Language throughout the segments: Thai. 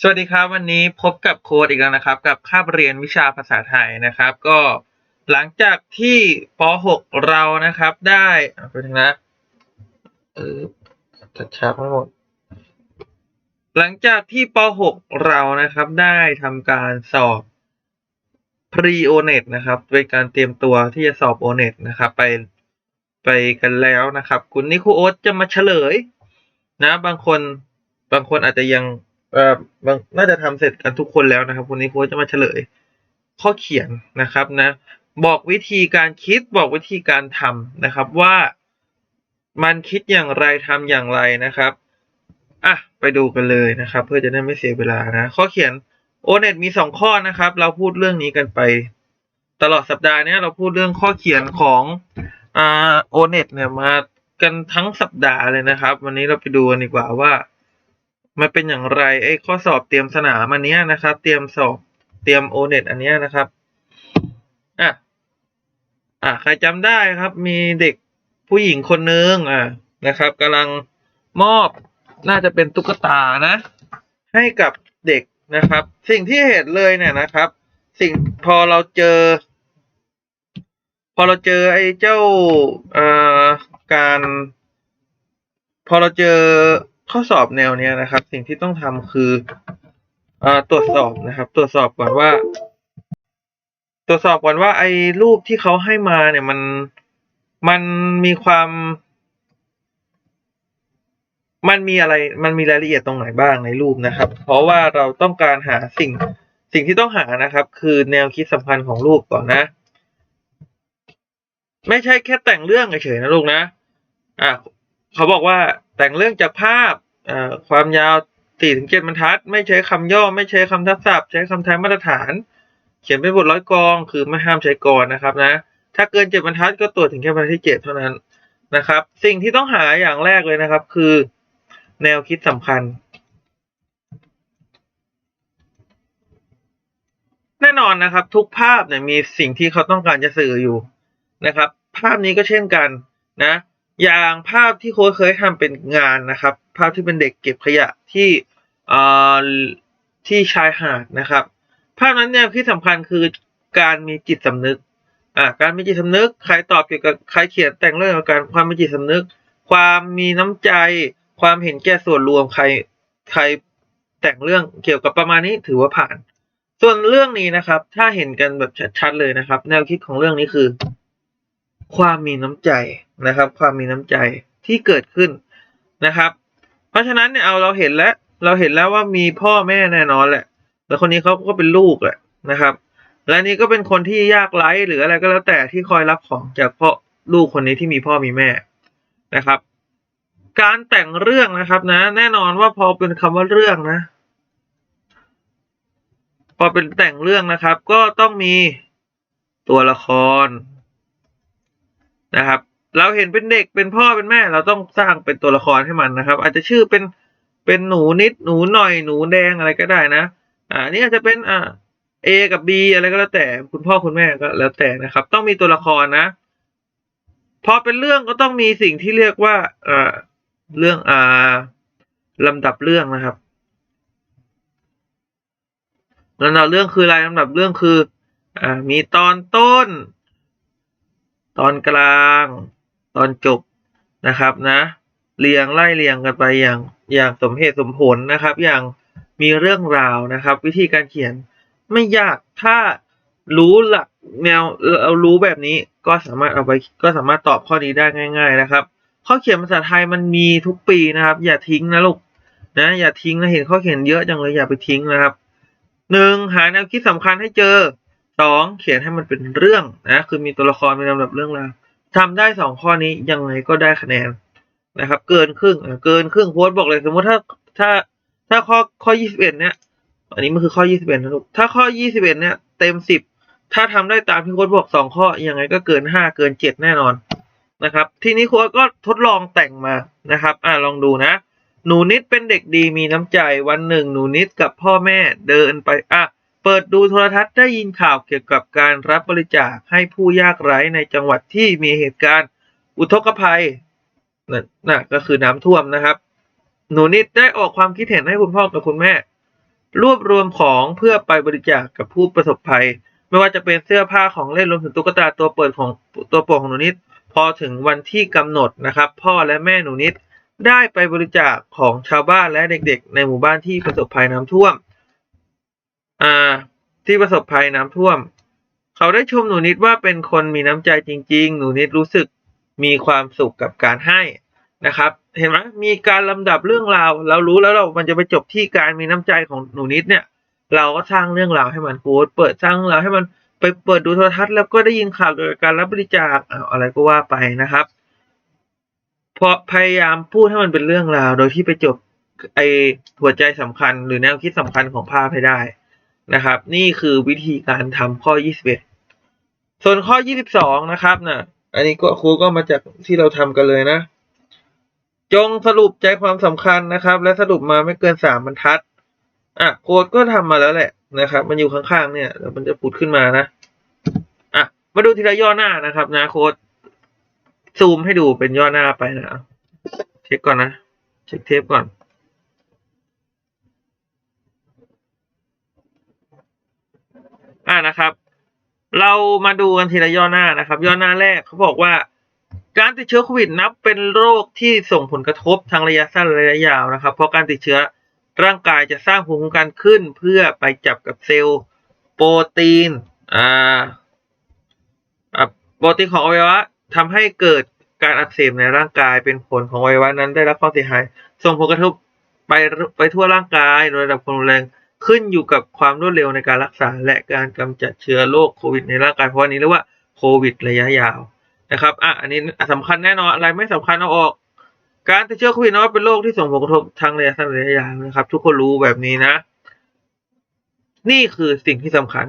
สวัสดีครับวันนี้พบกับโค้ดอีกแล้วนะครับ กับคาบเรียนวิชาภาษาไทยนะครับ ก็หลังจากที่ป .6 เรานะครับได้เอาไปถึงนะเออทัดชับไม่หมดหลังจากที่ป .6 เรานะครับได้ทำการสอบ pre o n e t นะครับเป็นการเตรียมตัวที่จะสอบ o n e t นะครับ ไปไปกันแล้วนะครับ คุณนิโคโอ๊ตจะมาเฉลย นะ บางคนบางคนอาจจะยัง อ่อบางน่าจะทำเสร็จกันทุกคนแล้วนะครับ วันนี้โค้ชจะมาเฉลย ข้อเขียนนะครับนะ บอกวิธีการคิดบอกวิธีการทำนะครับว่ามันคิดอย่างไรทำอย่างไรนะครับอะไปดูกันเลยนะครับ เพื่อจะได้ไม่เสียเวลานะ ข้อเขียนโอเน็ตมีสองข้อนะครับ เราพูดเรื่องนี้กันไป ตลอดสัปดาห์เนี้ยเราพูดเรื่องข้อเขียนของอ่าโอเน็ตเนี่ยมากันทั้งสัปดาห์เลยนะครับ วันนี้เราไปดูกันดีกว่าว่า มันเป็นอย่างไรไอ้ข้อสอบเตรียมสนามอันเนี้ยนะครับ เตรียมสอบเตรียมโอเน็ตอันเนี้ยนะครับอะอะใครจำได้ครับ มีเด็กผู้หญิงคนนึงอะนะครับกำลังมอบน่าจะเป็นตุ๊กตานะ ให้กับเด็กนะครับ สิ่งที่เห็นเลยเนี่ยนะครับ สิ่งพอเราเจอ พอเราเจอไอ้เจ้าเอ่อการ พอเราเจอ ข้อสอบแนวเนี้ยนะครับ สิ่งที่ต้องทำคืออตรวจสอบนะครับ ตรวจสอบก่อนว่า ตรวจสอบก่อนว่าไอ้รูปที่เขาให้มาเนี่ยมันมันมีความ มันมีอะไร มันมีรายละเอียดตรงไหนบ้างในรูปนะครับ เพราะว่าเราต้องการหาสิ่งสิ่งที่ต้องหานะครับ คือแนวคิดสำคัญของรูปก่อนนะ ไม่ใช่แค่แต่งเรื่องเฉยๆนะลูกนะอะเขาบอกว่าแต่งเรื่องจากภาพ ความยาวสี่ถึงเจ็ดบรรทัด ไม่ใช้คำย่อไม่ใช้คำทับศัพท์ ใช้คำไทยมาตรฐาน เขียนเป็นบทร้อยกรองคือไม่ห้ามใช้กรนะครับนะ ถ้าเกินเจ็ดบรรทัดก็ตรวจถึงแค่บรรทัดที่เจ็ดเท่านั้นนะครับ สิ่งที่ต้องหาอย่างแรกเลยนะครับ คือ แนวคิดสำคัญ แน่นอนนะครับ ทุกภาพเนี่ยมีสิ่งที่เขาต้องการจะสื่ออยู่นะครับ ภาพนี้ก็เช่นกันนะ อย่างภาพที่โค้ชเคยทำเป็นงานนะครับ ภาพที่เป็นเด็กเก็บขยะที่เอ่อที่ชายหาดนะครับ ภาพนั้นเนี่ยที่สำคัญคือการมีจิตสำนึกอ่าการมีจิตสำนึกใครตอบเกี่ยวกับใครเขียนแต่งเรื่องเกี่ยวกับความมีจิตสำนึก ความมีน้ำใจ ความเห็นแก่ส่วนรวมใครใครแต่งเรื่องเกี่ยวกับประมาณนี้ถือว่าผ่าน ส่วนเรื่องนี้นะครับ ถ้าเห็นกันแบบชัดๆเลยนะครับ แนวคิดของเรื่องนี้คือ ความมีน้ำใจนะครับ ความมีน้ำใจที่เกิดขึ้นนะครับ เพราะฉะนั้นเนี่ยเอาเราเห็นแล้ว เราเห็นแล้วว่ามีพ่อแม่แน่นอนแหละ แล้วคนนี้เขาก็เป็นลูกแหละนะครับ และนี่ก็เป็นคนที่ยากไร้หรืออะไรก็แล้วแต่ที่คอยรับของจากพ่อลูกคนนี้ที่มีพ่อมีแม่นะครับ การแต่งเรื่องนะครับนะ แน่นอนว่าพอเป็นคำว่าเรื่องนะ พอเป็นแต่งเรื่องนะครับ ก็ต้องมีตัวละคร นะครับ เราเห็นเป็นเด็กเป็นพ่อเป็นแม่ เราต้องสร้างเป็นตัวละครให้มันนะครับ อาจจะชื่อเป็นเป็นหนูนิดหนูหน่อยหนูแดงอะไรก็ได้นะ อ่านี่อาจจะเป็นอ่า A กับ B อะไรก็แล้วแต่คุณพ่อคุณแม่ก็แล้วแต่นะครับ ต้องมีตัวละครนะพอเป็นเรื่องก็ต้องมีสิ่งที่เรียกว่าอ่อเรื่องอ่าลำดับเรื่องนะครับลำดับเรื่องคืออะไรลำดับเรื่องคืออ่ามีตอนต้น ตอนกลาง ตอนจบนะครับนะเรียงไล่เรียงกันไปอย่างอย่างสมเหตุสมผลนะครับ อย่างมีเรื่องราวนะครับ วิธีการเขียนไม่ยากถ้ารู้หลักแนวเรารู้แบบนี้ก็สามารถเอาไปก็สามารถตอบข้อนี้ได้ง่าย ๆ นะครับ ข้อเขียนภาษาไทยมันมีทุกปีนะครับ อย่าทิ้งนะลูกนะอย่าทิ้งนะเห็นข้อเขียนเยอะจังเลยอย่าไปทิ้งนะครับหนึ่งหาแนวคิดสำคัญให้เจอ สองเขียนให้มันเป็นเรื่องนะคือมีตัวละครเป็นลำดับเรื่องราวทำได้สองข้อนี้ยังไงก็ได้คะแนนนะครับ เกินครึ่งเกินครึ่งโพสต์บอกเลยสมมติถ้าถ้าถ้าข้อข้อยี่สิบเอ็ดเนี้ยอันนี้มันคือข้อยี่สิบเอ็ดนะลูกถ้าข้อยี่สิบเอ็ดเนี้ยเต็มสิบถ้าทำได้ตามที่โค้ชบอกสองข้อยังไงก็เกินห้าเกินเจ็ดแน่นอนนะครับ ทีนี้โค้ชก็ทดลองแต่งมานะครับ อ่าลองดูนะ หนูนิดเป็นเด็กดีมีน้ำใจวันหนึ่ง หนูนิดกับพ่อแม่เดินไปอะ เปิดดูโทรทัศน์ได้ยินข่าวเกี่ยวกับการรับบริจาคให้ผู้ยากไร้ในจังหวัดที่มีเหตุการณ์ อุทกภัยนั่นน่ะก็คือน้ำท่วมนะครับ หนูนิดได้ออกความคิดเห็นให้คุณพ่อกับคุณแม่ รวบรวมของเพื่อไปบริจาคกับผู้ประสบภัย ไม่ว่าจะเป็นเสื้อผ้าของเล่นรวมถึงตุ๊กตาตัวเปิดของตัวโปรดของหนูนิด พอถึงวันที่กำหนดนะครับ พ่อและแม่หนูนิดได้ไปบริจาคของชาวบ้านและเด็กๆ ในหมู่บ้านที่ประสบภัยน้ำท่วม อาที่ประสบภัยน้ำท่วม เขาได้ชมหนูนิดว่าเป็นคนมีน้ำใจจริง ๆ หนูนิดรู้สึกมีความสุขกับการให้นะครับ เห็นไหมมีการลำดับเรื่องราว เรารู้แล้วเรามันจะไปจบที่การมีน้ำใจของหนูนิดเนี่ย เราก็สร้างเรื่องราวให้มันโพสเปิดสร้างเราให้มันไปเปิดดูโทรทัศน์แล้วก็ได้ยินข่าวเกี่ยวกับการรับบริจาคออะไรก็ว่าไปนะครับพราะพยายามพูดให้มันเป็นเรื่องราว โดยที่ไปจบไอหัวใจสำคัญ หรือแนวคิดสำคัญของภาพให้ได้ นะครับ นี่คือวิธีการทำข้อ 21 ส่วนข้อ 22 นะครับนะอันนี้ก็ครูก็มาจากที่เราทำกันเลยนะ จงสรุปใจความสำคัญนะครับ และสรุปมาไม่เกินสามบรรทัด อะโค้ดก็ทำมาแล้วแหละนะครับ มันอยู่ข้างๆเนี่ยเดี๋ยวมันจะปุดขึ้นมานะ อะ มาดูทีละย่อหน้านะครับ นะโค้ดซูมให้ดูเป็นย่อหน้าไปนะเช็คก่อนนะ เช็คเทปก่อน อ่านะครับ เรามาดูกันทีละย่อหน้านะครับ ย่อหน้าแรกเขาบอกว่าการติดเชื้อโควิดนับเป็นโรคที่ส่งผลกระทบทางระยะสั้นระยะยาวนะครับ เพราะการติดเชื้อร่างกายจะสร้างภูมิคุ้มกันขึ้นเพื่อไปจับกับเซลล์โปรตีนอ่าโปรตีนของอวัยวะทำให้เกิดการอักเสบในร่างกายเป็นผลของอวัยวะนั้นได้รับความเสียหาย ส่งผลกระทบไปไปทั่วร่างกายโดยระดับความรุนแรง ขึ้นอยู่กับความรวดเร็วในการรักษา และการกำจัดเชื้อโรคโควิดในร่างกายเพราะนี้เรียกว่าโควิดระยะยาวนะครับอะอันนี้สำคัญแน่นอนอะไรไม่สำคัญเอาออก การติดเชื้อโควิดนั้นเป็นโรคที่ส่งผลกระทบทางระยะสั้นระยะยาวนะครับ ทุกคนรู้แบบนี้นะ นี่คือสิ่งที่สำคัญ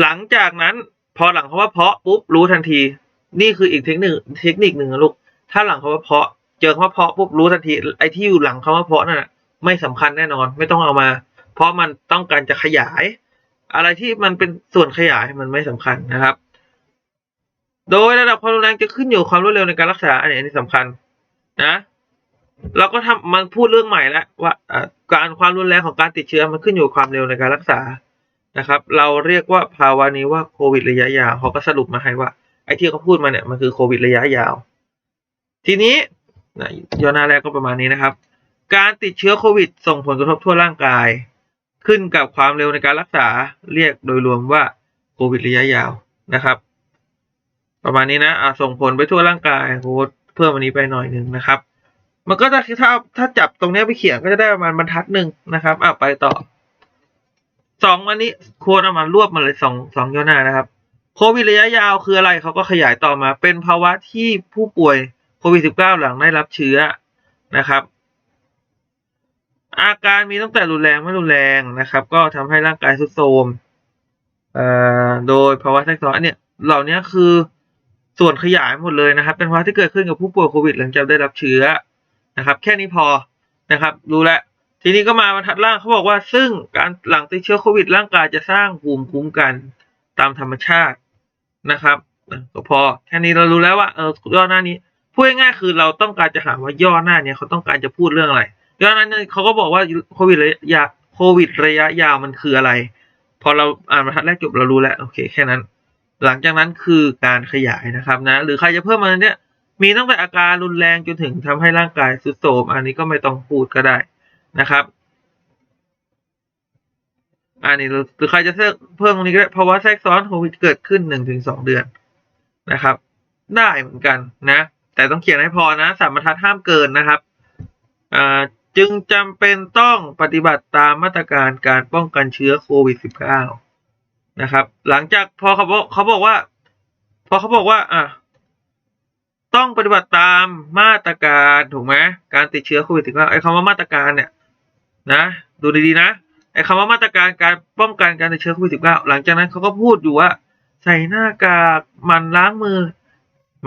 หลังจากนั้นพอหลังคำว่าเพาะปุ๊บรู้ทันที นี่คืออีกเทคนิคเทคนิคหนึ่งนะลูกถ้าหลังคำว่าเพาะ เจอคำว่าเพาะปุ๊บรู้ทันทีไอ้ที่อยู่หลังคำว่าเพาะนั่นน่ะไม่สำคัญแน่นอน ไม่ต้องเอามา เพราะมันต้องการจะขยาย อะไรที่มันเป็นส่วนขยายมันไม่สำคัญนะครับ โดยระดับความรุนแรงจะขึ้นอยู่ความรวดเร็วในการรักษาอันนี้อันนี้สำคัญ นะเราก็ทำมันพูดเรื่องใหม่แล้วว่าการความรุนแรงของการติดเชื้อมันขึ้นอยู่ความเร็วในการรักษานะครับ เราเรียกว่าภาวะนี้ว่าโควิดระยะยาวเขาก็สรุปมาให้ว่าไอ้ที่เขาพูดมาเนี่ยมันคือโควิดระยะยาว ทีนี้นะย่อนหน้าแรกก็ประมาณนี้นะครับ การติดเชื้อโควิดส่งผลกระทบทั่วร่างกาย ขึ้นกับความเร็วในการรักษาเรียกโดยรวมว่าโควิดระยะยาวนะครับ ประมาณนี้นะอะส่งผลไปทั่วร่างกายโค้ดเพิ่มอันนี้ไปหน่อยหนึ่งนะครับ มันก็จะถ้าถ้าจับตรงนี้ไปเขียนก็จะได้ประมาณบรรทัดหนึ่งนะครับอะไปต่อสองอันนี้โค้ดเอามารวบมาเลยสองสองย่อหน้านะครับโควิดระยะยาวคืออะไรเขาก็ขยายต่อมา เป็นภาวะที่ผู้ป่วยโควิด -19 หลังได้รับเชื้อนะครับ อาการมีตั้งแต่รุนแรงไม่รุนแรงนะครับ ก็ทำให้ร่างกายทรุดโทรมเอ่อโดยภาวะแทรกซ้อนเนี่ยเหล่านี้คือส่วนขยายหมดเลยนะครับ เป็นภาวะที่เกิดขึ้นกับผู้ป่วยโควิดหลังจากได้รับเชื้อนะครับ แค่นี้พอนะครับรู้แล้วทีนี้ก็มาบรรทัดล่างเขาบอกว่าซึ่งการหลังติดเชื้อโควิดร่างกายจะสร้างภูมิคุ้มกันตามธรรมชาตินะครับก็พอแค่นี้เรารู้แล้วว่าเออย่อหน้านี้พูดง่ายๆคือเราต้องการจะหาว่าย่อหน้านี้เขาต้องการจะพูดเรื่องอะไร ย่อหน้นเขาก็บอกว่าโควิดระยะโควิดระยะยาวมันคืออะไร พอเราอ่านบรรทัดแรกจบเรารู้แล้วโอเคแค่นั้น หลังจากนั้นคือการขยายนะครับนะ หรือใครจะเพิ่มมาเนี่ยมีตั้งแต่อาการรุนแรงจนถึงทำให้ร่างกายทรุดโทรมอันนี้ก็ไม่ต้องพูดก็ได้นะครับอันนี้หรือใครจะเพิ่มตรงนี้ก็ได้เพราะว่าแทรกซ้อนโควิดเกิดขึ้นหนึ่งถึงสองเดือนนะครับ ได้เหมือนกันนะ แต่ต้องเขียนให้พอนะสามบรรทัดห้ามเกินนะครับอ่า จึงจำเป็นต้องปฏิบัติตามมาตรการการป้องกันเชื้อโควิด -19 นะครับ หลังจากพอเขาบอกเขาบอกว่า พอเขาบอกว่าอะต้องปฏิบัติตามมาตรการถูกไหมการติดเชื้อโควิด -19 ไอ้คำว่ามาตรการเนี่ยนะดูดีๆนะไอ้คำว่ามาตรการการป้องกันการติดเชื้อโควิด -19 หลังจากนั้นเขาก็พูดอยู่ว่า ใส่หน้ากากมันล้างมือ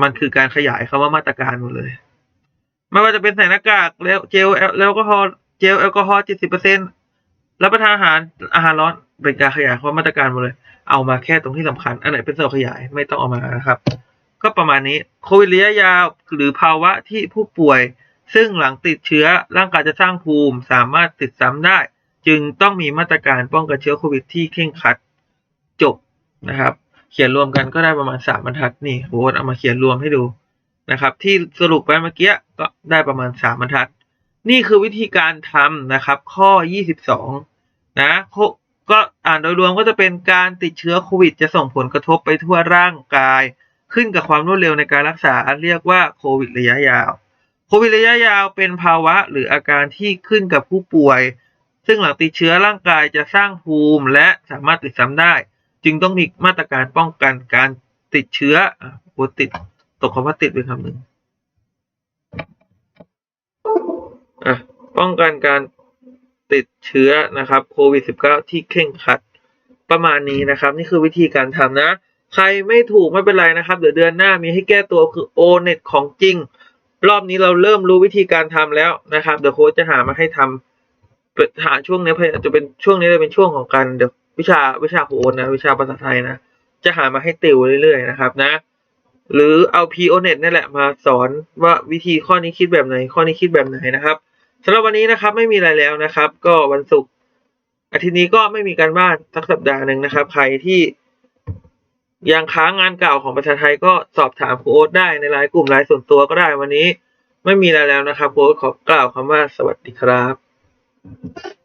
มันคือการขยายคำว่ามาตรการหมดเลย ไม่ว่าจะเป็นใส่หน้ากากแล้วเจลแอลกอฮอล์เจลแอลกอฮอล์เจ็ดสิบเปอร์เซ็นต์รับประทานอาหารอาหารร้อนเป็นการขยายความมาตรการหมดเลย เอามาแค่ตรงที่สำคัญ อันไหนเป็นส่วนขยายไม่ต้องเอามานะครับ ก็ประมาณนี้โควิดระยะยาวหรือภาวะที่ผู้ป่วย ซึ่งหลังติดเชื้อร่างกายจะสร้างภูมิ สามารถติดซ้ำได้ จึงต้องมีมาตรการป้องกันเชื้อโควิดที่เคร่งครัดจบนะครับ เขียนรวมกันก็ได้ประมาณสามบรรทัดนี่โหเอามาเขียนรวมให้ดูนะครับ ที่สรุปไปเมื่อกี้ ก็ได้ประมาณสามบรรทัด นี่คือวิธีการทำนะครับ ข้อ 22 นะก็อ่านโดยรวมก็จะเป็นการติดเชื้อโควิด จะส่งผลกระทบไปทั่วร่างกาย ขึ้นกับความรวดเร็วในการรักษาเรียกว่าโควิดระยะยาว โควิดระยะยาวเป็นภาวะหรืออาการที่ขึ้นกับผู้ป่วย ซึ่งหลังติดเชื้อร่างกายจะสร้างภูมิและสามารถติดซ้ำได้ จึงต้องมีมาตรการป้องกันการติดเชื้ออะโอ้ติดตกคำว่าติดไปคำหนึ่ง ป้องกันการติดเชื้อนะครับโควิด -19 ที่เคร่งครัดประมาณนี้นะครับ นี่คือวิธีการทำนะ ใครไม่ถูกไม่เป็นไรนะครับ เดี๋ยวเดือนหน้ามีให้แก้ตัวคือ o n e t ของจริง รอบนี้เราเริ่มรู้วิธีการทำแล้วนะครับ เดี๋ยวโค้ชจะหามาให้ทำหาช่วงนี้จะเป็นช่วงนี้จะเป็นช่วงของการเดี๋ยววิชาวิชาโอนนะวิชาภาษาไทยนะจะหามาให้ติวเรื่อยๆนะครับนะ หรือเอา p o n e t นี่แหละมาสอนว่าวิธีข้อนี้คิดแบบไหน ข้อนี้คิดแบบไหนนะครับ สำหรับวันนี้นะครับไม่มีอะไรแล้วนะครับ ก็วันศุกร์อาทิตย์นี้ก็ไม่มีการบ้านสักสัปดาห์หนึ่งนะครับ ใครที่ยังค้างงานเก่าของภาษาไทยก็สอบถามครูโอ๊ตได้ในไลน์กลุ่มไลน์ส่วนตัวก็ได้วันนี้ ไม่มีอะไรแล้วนะครับครูโอ๊ตขอกล่าวคำว่าสวัสดีครับ